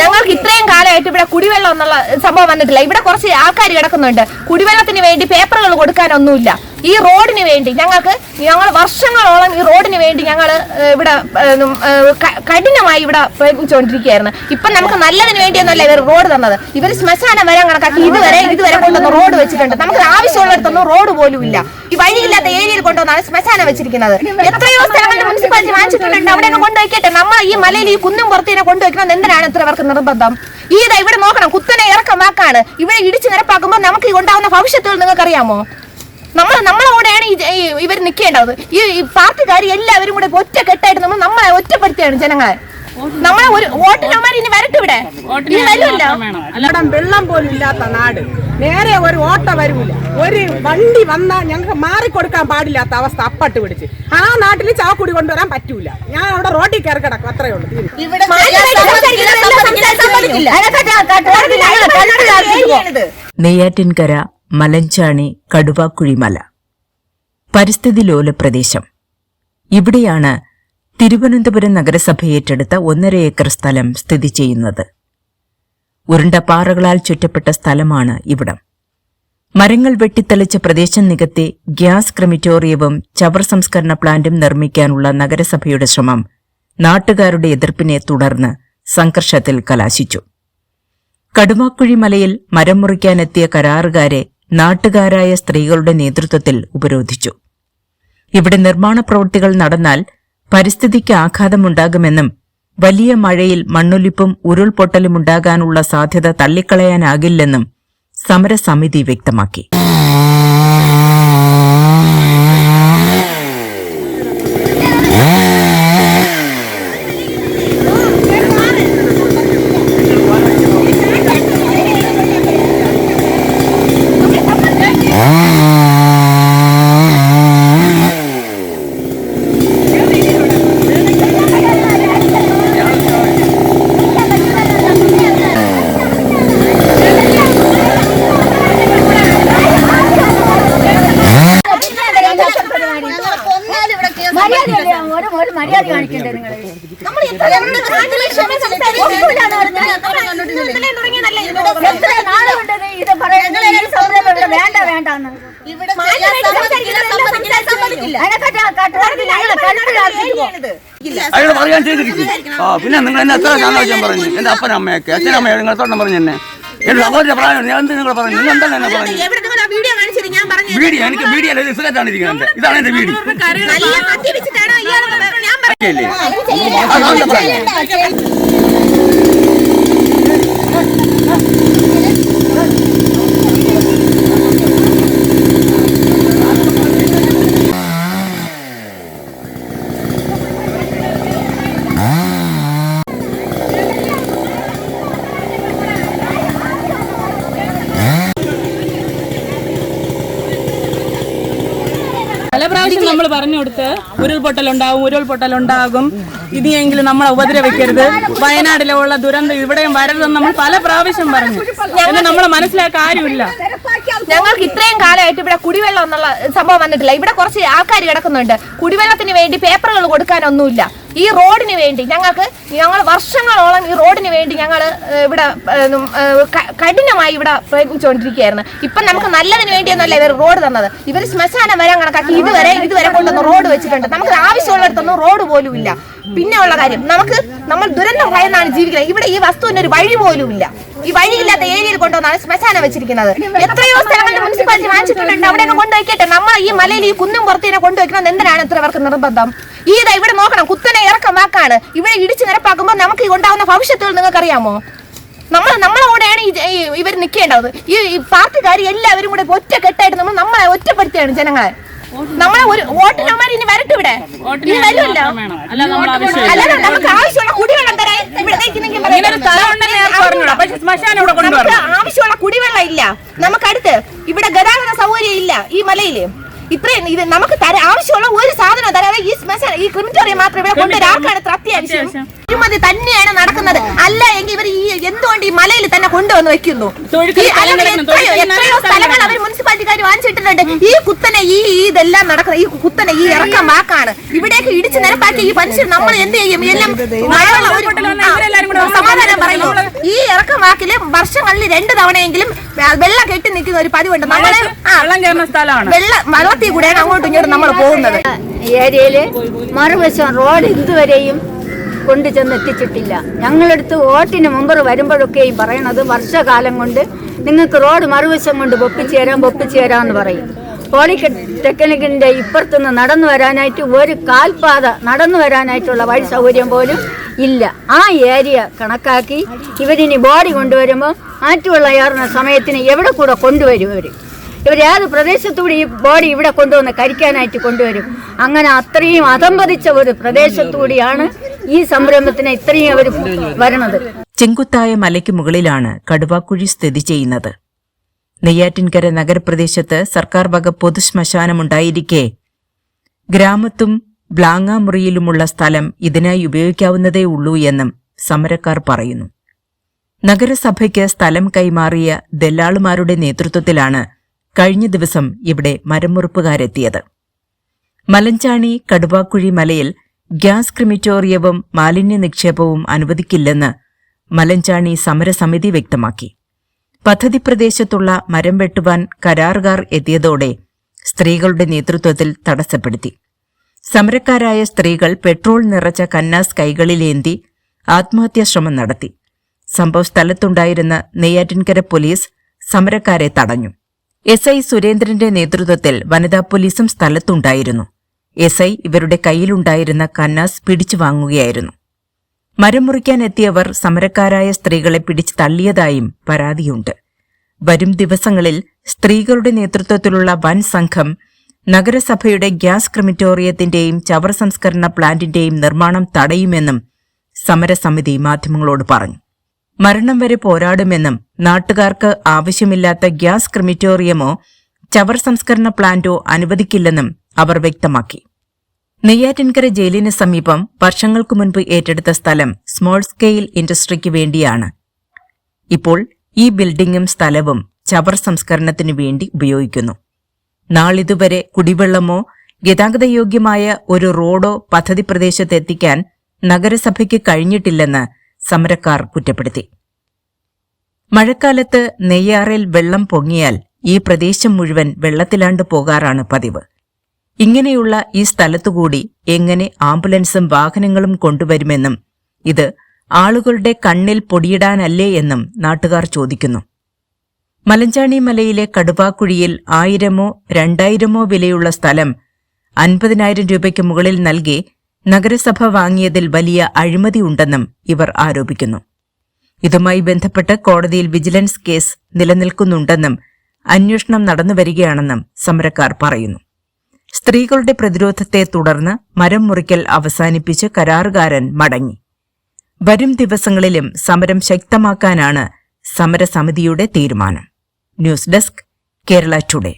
ഞങ്ങൾക്ക് ഇത്രയും കാലമായിട്ട് ഇവിടെ കുടിവെള്ളം എന്നുള്ള സംഭവം വന്നിട്ടില്ല. ഇവിടെ കുറച്ച് ആൾക്കാർ കിടക്കുന്നുണ്ട്. കുടിവെള്ളത്തിന് വേണ്ടി പേപ്പറുകൾ കൊടുക്കാനൊന്നുമില്ല. ഈ റോഡിന് വേണ്ടി ഞങ്ങൾക്ക് ഞങ്ങൾ വർഷങ്ങളോളം ഈ റോഡിന് വേണ്ടി ഞങ്ങൾ ഇവിടെ കഠിനമായി ഇവിടെ പ്രയത്നിച്ചുകൊണ്ടിരിക്കുകയായിരുന്നു. ഇപ്പൊ നമുക്ക് നല്ലതിന് വേണ്ടിയൊന്നല്ല ഇവർ റോഡ് തന്നത്. ഇവർ ശ്മശാനം വരാൻ കണക്കാക്കി ഇതുവരെ ഇതുവരെ കൊണ്ടുവന്ന് റോഡ് വെച്ചിട്ടുണ്ട്. നമുക്ക് ആവശ്യമുള്ളിടത്തൊന്നും റോഡ് പോലും ഇല്ല. ഈ വഴിയില്ലാത്ത ഏരിയയിൽ കൊണ്ടുവന്നാണ് ശ്മശാനം വെച്ചിരിക്കുന്നത്. എത്രയോ സ്ഥലങ്ങളിൽ മുനിസിപ്പാലിറ്റി വാങ്ങിച്ചിട്ടുണ്ട്. അവിടെയൊക്കെ കൊണ്ടുവയ്ക്കട്ടെ. നമ്മൾ ഈ മലയിൽ ഈ കുന്നും പുറത്തിനെ കൊണ്ടുവയ്ക്കുന്നത് എന്തിനാണ് ഇത്ര പേർക്ക് നിർബന്ധം? ഈ ഇവിടെ നോക്കണം. കുത്തനെ ഇറക്കം വാക്കാണ് ഇവിടെ ഇടിച്ചു നിരപ്പാക്കുമ്പോൾ നമുക്ക് ഈ ഉണ്ടാവുന്ന ഭവിഷ്യത്തുകൾ നിങ്ങൾക്ക് അറിയാമോ നമ്മൾ നമ്മളെ കൂടെയാണ് ഈ ഇവർ നിൽക്കേണ്ടത് ഈ പാർട്ടിക്കാർ എല്ലാവരും കൂടെ ഒറ്റ കെട്ടായിട്ട് നമ്മൾ നമ്മളെ ഒറ്റപ്പെടുത്തിയാണ് ജനങ്ങളെ നമ്മളെ ഒരു വോട്ടിനമാർ ഇനി വരട്ടെ ഇവിടെ ഇനി വരുമല്ലോ വെള്ളം പോലും ഇല്ലാത്ത നാട് നേരെ ഒരു ഓട്ട വരൂല ഒരു വണ്ടി വന്നാൽ ഞങ്ങൾക്ക് മാറിക്കൊടുക്കാൻ പാടില്ലാത്ത അവസ്ഥ അപ്പട്ട് പിടിച്ച് ആ നാട്ടിൽ ചാക്കുടി കൊണ്ടുവരാൻ പറ്റൂല ഞാൻ അവിടെ റോഡിൽ കയറി കിടക്കും അത്രേ ഉള്ളൂ. നെയ്യാറ്റിൻകര മലഞ്ചാണി കടുവാക്കുഴിമല. പരിസ്ഥിതി ലോല പ്രദേശം ഇവിടെയാണ് തിരുവനന്തപുരം നഗരസഭ ഏറ്റെടുത്ത ഒന്നര ഏക്കർ സ്ഥലം സ്ഥിതി ചെയ്യുന്നത്. ഉരുണ്ട പാറകളാൽ ചുറ്റപ്പെട്ട സ്ഥലമാണ് ഇവിടം. മരങ്ങൾ വെട്ടിത്തെളിച്ച പ്രദേശം നികത്തി ഗ്യാസ് ക്രമിറ്റോറിയവും ചവർ സംസ്കരണ പ്ലാന്റും നിർമ്മിക്കാനുള്ള നഗരസഭയുടെ ശ്രമം നാട്ടുകാരുടെ എതിർപ്പിനെ തുടർന്ന് സംഘർഷത്തിൽ കലാശിച്ചു. കടുവാക്കുഴിമലയിൽ മരം മുറിക്കാനെത്തിയ കരാറുകാരെ നാട്ടുകാരായ സ്ത്രീകളുടെ നേതൃത്വത്തിൽ ഉപരോധിച്ചു. ഇവിടെ നിർമ്മാണ പ്രവൃത്തികൾ നടന്നാൽ പരിസ്ഥിതിക്ക് ആഘാതമുണ്ടാകുമെന്നും വലിയ മഴയിൽ മണ്ണൊലിപ്പും ഉരുൾപൊട്ടലും ഉണ്ടാകാനുള്ള സാധ്യത തള്ളിക്കളയാനാകില്ലെന്നും സമരസമിതി വ്യക്തമാക്കി. മര്യാദ നിങ്ങൾ ഇത് ഇവിടെ വേണ്ട പറയാൻ ചെയ്തിരിക്കും പിന്നെ നിങ്ങൾ എന്നെ എത്ര ഞാൻ പറഞ്ഞു? എന്റെ അപ്പനമ്മയൊക്കെ അച്ഛനമ്മയോ നിങ്ങൾ തൊണ്ണം പറഞ്ഞു എന്നെ? എന്റെ സഹോദര പ്രായം ഞാൻ നിങ്ങൾ പറഞ്ഞു നിങ്ങൾ എന്താണ് എന്നെ പറഞ്ഞു എവിടെ നിങ്ങൾ ആ വീഡിയോ കാണിച്ചത് ഞാൻ പറഞ്ഞു വീഡിയോ എനിക്ക് വീഡിയോ അല്ല സിഗരറ്റാണ് ഇരിക്കുന്നത് ഇതാണ് എന്റെ വീഡിയോ നല്ല മദ്യപിച്ചിട്ടാണ് ഇയാൾ ഞാൻ പറഞ്ഞു അതുകൊണ്ട് പറഞ്ഞു. പല പ്രാവശ്യം നമ്മൾ പറഞ്ഞു കൊടുത്ത് ഉരുൾപൊട്ടലുണ്ടാകും. ഉരുൾപൊട്ടലുണ്ടാകും ഇനിയെങ്കിലും നമ്മളെ ഉപദ്രവിക്കരുത്. വയനാട്ടിലുള്ള ദുരന്തം ഇവിടെയും വരരുതെന്ന് നമ്മൾ പല പ്രാവശ്യം പറഞ്ഞു. എന്ന് നമ്മളെ മനസ്സിലാക്കാൻ കാര്യമില്ല. ഞങ്ങൾക്ക് ഇത്രയും കാലമായിട്ട് ഇവിടെ കുടിവെള്ളം എന്നുള്ള സംഭവം വന്നിട്ടില്ല. ഇവിടെ കുറച്ച് ആൾക്കാർ കിടക്കുന്നുണ്ട്. കുടിവെള്ളത്തിന് വേണ്ടി പേപ്പറുകൾ കൊടുക്കാനൊന്നുമില്ല. ഈ റോഡിന് വേണ്ടി ഞങ്ങൾക്ക് ഞങ്ങൾ വർഷങ്ങളോളം ഈ റോഡിന് വേണ്ടി ഞങ്ങൾ ഇവിടെ കഠിനമായി ഇവിടെ പ്രയത്നിച്ചുകൊണ്ടിരിക്കുകയായിരുന്നു. ഇപ്പൊ നമുക്ക് നല്ലതിന് വേണ്ടിയൊന്നല്ല ഇവർ റോഡ് തന്നത്. ഇവർ ശ്മശാനം വരെ കണക്കാക്കി ഇതുവരെ ഇതുവരെ കൊണ്ടുവന്ന് റോഡ് വെച്ചിട്ടുണ്ട്. നമുക്ക് ആവശ്യമുള്ളിടത്തൊന്നും റോഡ് പോലും ഇല്ല. പിന്നെ ഉള്ള കാര്യം നമുക്ക് നമ്മൾ ദുരന്തം ഭയന്നാണ് ജീവിക്കുന്നത്. ഇവിടെ ഈ വസ്തുവിന് ഒരു വഴി പോലും ഇല്ല ഈ വഴിയില്ലാത്ത ഏരിയയിൽ കൊണ്ടുവന്നാണ് ശ്മശാനം വെച്ചിരിക്കുന്നത്. എത്രയോ സ്ഥലങ്ങളിൽ മുനിസിപ്പാലിറ്റി വാങ്ങിച്ചിട്ടുണ്ട്. അവിടെ കൊണ്ടുവയ്ക്കട്ടെ നമ്മൾ ഈ മലയിൽ ഈ കുന്നും പുറത്തിനെ കൊണ്ടുവയ്ക്കുന്നത് എന്തിനാണ് ഇത്ര പേർക്ക് നിർബന്ധം? ഈ ഇതാ ഇവിടെ നോക്കണം. കുത്തനെ ഇറക്കം വാക്കാണ് ഇവിടെ ഇടിച്ചു നിരപ്പാക്കുമ്പോൾ നമുക്ക് ഈ ഉണ്ടാവുന്ന ഭവിഷ്യത്തുകൾ നിങ്ങൾക്ക് അറിയാമോ നമ്മൾ നമ്മളെ കൂടെയാണ് ഇവർ നിൽക്കേണ്ടത് ഈ പാർട്ടിക്കാർ എല്ലാവരും കൂടെ ഒറ്റ കെട്ടായിട്ട് നമ്മൾ നമ്മളെ ഒറ്റപ്പെടുത്തിയാണ് ജനങ്ങളെ. നമ്മളെ ഒരു വോട്ട് വോട്ടിനമാർ ഇനി വരട്ടെ ഇവിടെ? ഇനി വരുമല്ലോ? അല്ലാതെ നമുക്ക് ആവശ്യമുള്ള കുടിവെള്ളം തരാൻ ഇവിടെ ആവശ്യമുള്ള കുടിവെള്ളം ഇല്ല. നമുക്കടുത്ത് ഇവിടെ ഗതാഗത സൗകര്യം ഇല്ല ഈ മലയിൽ. ഇത്രയും ഇത് നമുക്ക് തര ആവശ്യമുള്ള ഒരു സാധനം തരാതെ ഈ ശ്മശാന ഈ ക്രിമിറ്റോറിയം മാത്രം ഇവിടെ കൊണ്ടുവരാൻ ആർക്കാണ് അത്യാവശ്യം. അഴിമതി തന്നെയാണ് നടക്കുന്നത്. അല്ല എങ്കിൽ ഇവർ ഈ എന്തുകൊണ്ട് ഈ മലയിൽ തന്നെ കൊണ്ടുവന്ന് വെക്കുന്നു? എത്രയോ എത്രയോ സ്ഥലങ്ങൾ അവർ മുനിസിപ്പാലിറ്റിക്കാർ വാങ്ങിച്ചിട്ടുണ്ട് ഈ കുത്തനെ ഈ ഇതെല്ലാം നടക്കുന്ന ഈ കുത്തനെ ഈ ഇറക്കം വാക്കാണ് ഇവിടേക്ക് ഇടിച്ചു നിരപ്പാക്കി ഈ മനുഷ്യർ നമ്മൾ എന്ത് ചെയ്യും? എല്ലാം സമാധാനം പറയുന്നു. ഈ ഇറക്കമാക്കിൽ വർഷങ്ങളിൽ രണ്ട് തവണയെങ്കിലും വെള്ളം കെട്ടി നിൽക്കുന്ന ഒരു പതിവുണ്ട്. നമ്മളെ വെള്ള വെള്ളത്തിൽ കൂടെയാണ് അങ്ങോട്ടും ഇങ്ങോട്ടും നമ്മൾ പോകുന്നത്. ഏരിയയിൽ മറുവശം റോഡ് ഇതുവരെയും കൊണ്ടു ചെന്ന് എത്തിച്ചിട്ടില്ല ഞങ്ങളടുത്ത് വോട്ടിന് മുമ്പ് വരുമ്പോഴൊക്കെയും പറയണത് വർഷകാലം കൊണ്ട് നിങ്ങൾക്ക് റോഡ് മറുവശം കൊണ്ട് പൊപ്പിച്ചു തരാം പൊപ്പിച്ചു തരാമെന്ന് പറയും. പോളിടെക്നിക്കിന്റെ ഇപ്പുറത്തുനിന്ന് നടന്നു വരാനായിട്ട് ഒരു കാൽപാത നടന്നു വരാനായിട്ടുള്ള വഴി സൗകര്യം പോലും ഇല്ല. ആ ഏരിയ കണക്കാക്കി ഇവരിനി ബോഡി കൊണ്ടുവരുമ്പോൾ ആറ്റുവെള്ള ഏറുന്ന സമയത്തിന് എവിടെ കൂടെ കൊണ്ടുവരും ഇവർ ഇവരേത് പ്രദേശത്തൂടെ ഈ ബോഡി ഇവിടെ കൊണ്ടുവന്ന് കരിക്കാനായിട്ട് കൊണ്ടുവരും? അങ്ങനെ അത്രയും അതമ്പതിച്ച ഒരു പ്രദേശത്തൂടിയാണ് ഈ സംരംഭത്തിന് ഇത്രയും അവർ വരണത്. ചെങ്കുത്തായ മലയ്ക്ക് മുകളിലാണ് കടുവാക്കുഴി സ്ഥിതി ചെയ്യുന്നത്. നെയ്യാറ്റിൻകര നഗരപ്രദേശത്ത് സർക്കാർ വക പൊതുശ്മശാനമുണ്ടായിരിക്കെ. ഗ്രാമത്തും ബ്ലാങ്ങാമുറിയിലുമുള്ള സ്ഥലം ഇതിനായി ഉപയോഗിക്കാവുന്നതേ ഉള്ളൂ എന്നും സമരക്കാർ പറയുന്നു. നഗരസഭയ്ക്ക് സ്ഥലം കൈമാറിയ ദല്ലാളുമാരുടെ നേതൃത്വത്തിലാണ് കഴിഞ്ഞ ദിവസം ഇവിടെ മരമുറുപ്പുകാരെത്തിയത്. മലഞ്ചാണി കടുവാക്കുഴി മലയിൽ ഗ്യാസ് ക്രിമിറ്റോറിയവും മാലിന്യ നിക്ഷേപവും അനുവദിക്കില്ലെന്ന് മലഞ്ചാണി സമരസമിതി വ്യക്തമാക്കി. പദ്ധതി പ്രദേശത്തുള്ള മരം വെട്ടുവാൻ കരാറുകാർ എത്തിയതോടെ സ്ത്രീകളുടെ നേതൃത്വത്തിൽ തടസ്സപ്പെടുത്തി. സമരക്കാരായ സ്ത്രീകൾ പെട്രോൾ നിറച്ച കന്നാസ് കൈകളിലേന്തി ആത്മഹത്യാശ്രമം നടത്തി. സംഭവ സ്ഥലത്തുണ്ടായിരുന്ന നെയ്യാറ്റിൻകര പോലീസ് സമരക്കാരെ തടഞ്ഞു. എസ് ഐ സുരേന്ദ്രന്റെ നേതൃത്വത്തിൽ വനിതാ പോലീസും സ്ഥലത്തുണ്ടായിരുന്നു. എസ് ഐ ഇവരുടെ കയ്യിലുണ്ടായിരുന്ന കന്നാസ് പിടിച്ചു വാങ്ങുകയായിരുന്നു. മരം മുറിക്കാൻ എത്തിയവർ സമരക്കാരായ സ്ത്രീകളെ പിടിച്ചു തള്ളിയതായും പരാതിയുണ്ട്. വരും ദിവസങ്ങളിൽ സ്ത്രീകളുടെ നേതൃത്വത്തിലുള്ള വൻ സംഘം നഗരസഭയുടെ ഗ്യാസ് ക്രിമിറ്റോറിയത്തിന്റെയും ചവർ സംസ്കരണ പ്ലാന്റിന്റെയും നിർമ്മാണം തടയുമെന്നും സമരസമിതി മാധ്യമങ്ങളോട് പറഞ്ഞു. മരണം വരെ പോരാടുമെന്നും നാട്ടുകാർക്ക് ആവശ്യമില്ലാത്ത ഗ്യാസ് ക്രിമിറ്റോറിയമോ ചവർ സംസ്കരണ പ്ലാന്റോ അനുവദിക്കില്ലെന്നും അവർ വ്യക്തമാക്കി. നെയ്യാറ്റിൻകര ജയിലിന് സമീപം വർഷങ്ങൾക്കു മുൻപ് ഏറ്റെടുത്ത സ്ഥലം സ്മോൾ സ്കെയിൽ ഇൻഡസ്ട്രിക്ക് വേണ്ടിയാണ്. ഇപ്പോൾ ഈ ബിൽഡിംഗും സ്ഥലവും ചവർ സംസ്കരണത്തിനു വേണ്ടി ഉപയോഗിക്കുന്നു. നാളിതുവരെ കുടിവെള്ളമോ ഗതാഗതയോഗ്യമായ ഒരു റോഡോ പദ്ധതി പ്രദേശത്ത് എത്തിക്കാൻ നഗരസഭയ്ക്ക് കഴിഞ്ഞിട്ടില്ലെന്ന് സമരക്കാർ കുറ്റപ്പെടുത്തി. മഴക്കാലത്ത് നെയ്യാറിൽ വെള്ളം പൊങ്ങിയാൽ ഈ പ്രദേശം മുഴുവൻ വെള്ളത്തിലാണ്ട് പോകാറാണ് പതിവ്. ഇങ്ങനെയുള്ള ഈ സ്ഥലത്തുകൂടി എങ്ങനെ ആംബുലൻസും വാഹനങ്ങളും കൊണ്ടുവരുമെന്നും ഇത് ആളുകളുടെ കണ്ണിൽ പൊടിയിടാനല്ലേ എന്നും നാട്ടുകാർ ചോദിക്കുന്നു. മലഞ്ചാണി മലയിലെ കടുവാക്കുഴിയിൽ ആയിരമോ രണ്ടായിരമോ വിലയുള്ള സ്ഥലം അൻപതിനായിരം രൂപയ്ക്ക് മുകളിൽ നൽകി നഗരസഭ വാങ്ങിയതിൽ വലിയ അഴിമതിയുണ്ടെന്നും ഇവർ ആരോപിക്കുന്നു. ഇതുമായി ബന്ധപ്പെട്ട് കോടതിയിൽ വിജിലൻസ് കേസ് നിലനിൽക്കുന്നുണ്ടെന്നും അന്വേഷണം നടന്നുവരികയാണെന്നും സമരക്കാർ പറയുന്നു. സ്ത്രീകളുടെ പ്രതിരോധത്തെ തുടർന്ന് മരം മുറിക്കൽ അവസാനിപ്പിച്ച് കരാറുകാരൻ മടങ്ങി. വരും ദിവസങ്ങളിലും സമരം ശക്തമാക്കാനാണ് സമരസമിതിയുടെ തീരുമാനം. News desk Kerala today.